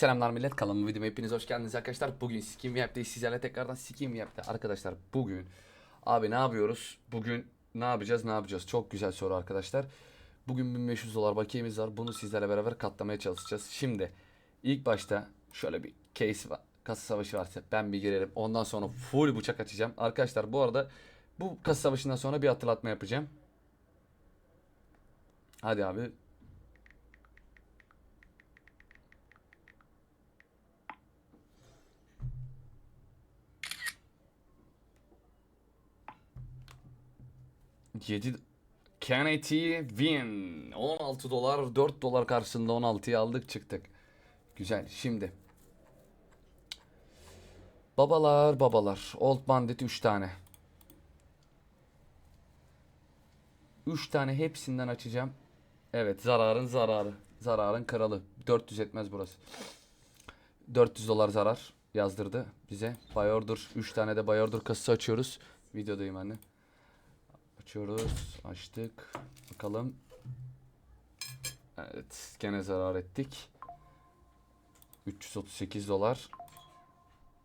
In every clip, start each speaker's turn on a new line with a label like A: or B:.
A: Selamlar millet kanalıma videoma hepiniz hoş geldiniz arkadaşlar. Bugün Skim Yap'tayız sizlerle tekrardan Skim Yap'ta arkadaşlar bugün abi ne yapıyoruz? Bugün ne yapacağız ne yapacağız? Çok güzel soru arkadaşlar. Bugün 1500 dolar bakiyemiz var. Bunu sizlerle beraber katlamaya çalışacağız. Şimdi ilk başta şöyle bir case var. Kasa savaşı varsa ben bir girelim. Ondan sonra full bıçak açacağım. Arkadaşlar bu arada bu kasa savaşından sonra bir hatırlatma yapacağım. Hadi abi Yedi Kennedy Win 16 dolar 4 dolar karşısında 16'yı aldık çıktık. Güzel şimdi. Babalar babalar. Old Bandit 3 tane. 3 tane hepsinden açacağım. Evet zararın zararı. Zararın kralı. 400 etmez burası. 400 dolar zarar yazdırdı bize. Bayordur 3 tane de Bayordur kasası açıyoruz. Videodayım anne. Açıyoruz. Açtık. Bakalım. Evet. Gene zarar ettik. 338 dolar.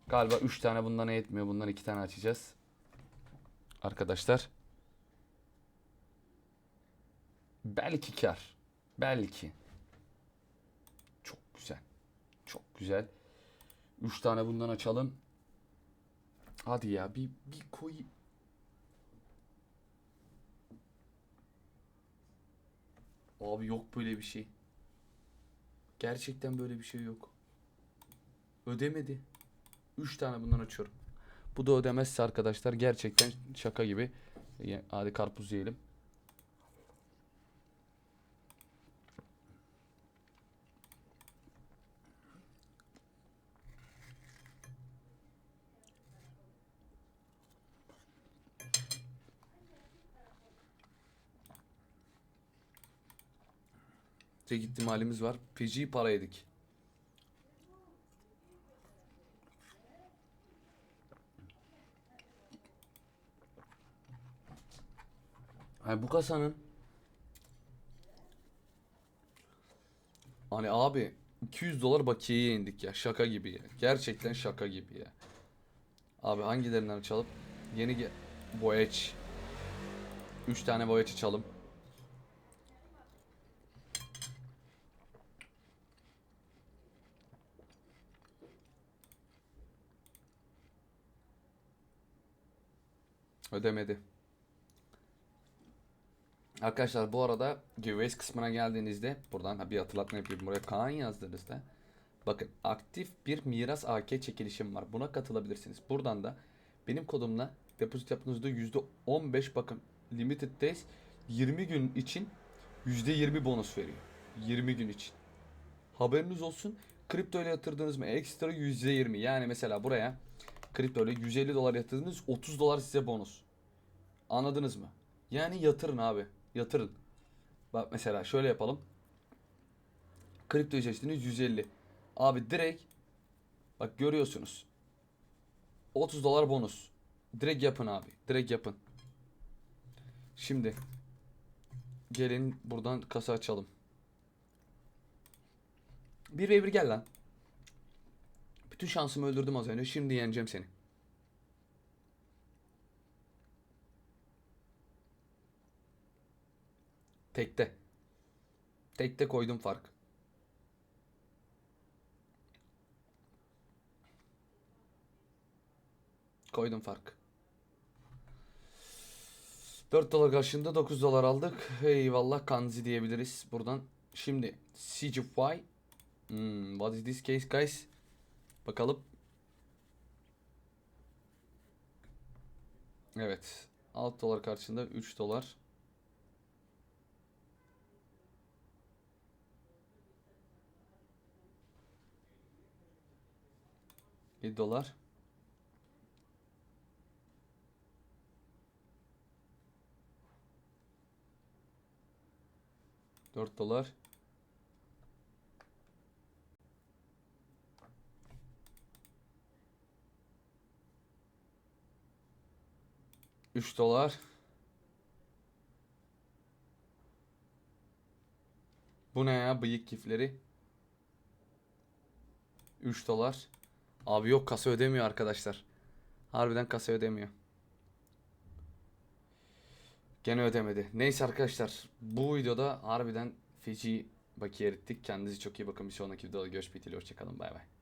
A: Galiba 3 tane bundan yetmiyor. Bundan 2 tane açacağız. Arkadaşlar. Belki kar. Belki. Çok güzel. Çok güzel. 3 tane bundan açalım. Hadi ya bir bir koy Abi yok böyle bir şey. Gerçekten böyle bir şey yok. Ödemedi. 3 tane bundan açıyorum. Bu da ödemezse arkadaşlar gerçekten şaka gibi. Hadi karpuz yiyelim. Tek ihtimalimiz var. Feci para yedik. Hani bu kasanın Hani abi 200 dolar bakiyeye indik ya. Şaka gibi ya. Gerçekten şaka gibi ya. Abi hangilerinden açalım? Yeni ge- Voyage. 3 tane Voyage açalım. Ödemedi. Arkadaşlar bu arada giveaways kısmına geldiğinizde buradan bir hatırlatma yapayım. Buraya Kaan yazdığınızda bakın aktif bir miras AK çekilişim var. Buna katılabilirsiniz. Buradan da benim kodumla depozit yaptığınızda %15 bakın limited days 20 gün için %20 bonus veriyor. 20 gün için. Haberiniz olsun. Kripto ile yatırdınız mı ekstra %20. Yani mesela buraya kripto ile 150 dolar yatırdınız 30 dolar size bonus. Anladınız mı? Yani yatırın abi. Yatırın. Bak mesela şöyle yapalım. Kripto seçtiniz 150. Abi direkt bak görüyorsunuz. 30 dolar bonus. Direkt yapın abi. Direkt yapın. Şimdi gelin buradan kasa açalım. Bir ve bir gel lan. Bütün şansımı öldürdüm az önce. Şimdi yeneceğim seni. Tekte. Tekte koydum fark. Koydum fark. 4 dolar karşında 9 dolar aldık. Eyvallah kanzi diyebiliriz buradan. Şimdi CGFY. Hmm, what is this case guys? Bakalım. Evet. 6 dolar karşında 3 dolar. Dolar. Dört dolar. Üç dolar. Bu ne ya bıyık kifleri? 3 dolar. Abi yok kasa ödemiyor arkadaşlar. Harbiden kasa ödemiyor. Gene ödemedi. Neyse arkadaşlar bu videoda harbiden feci bakiye erittik. Kendinize çok iyi bakın. Bir sonraki videoda görüşmek dileğiyle. Hoşçakalın. Bay bay.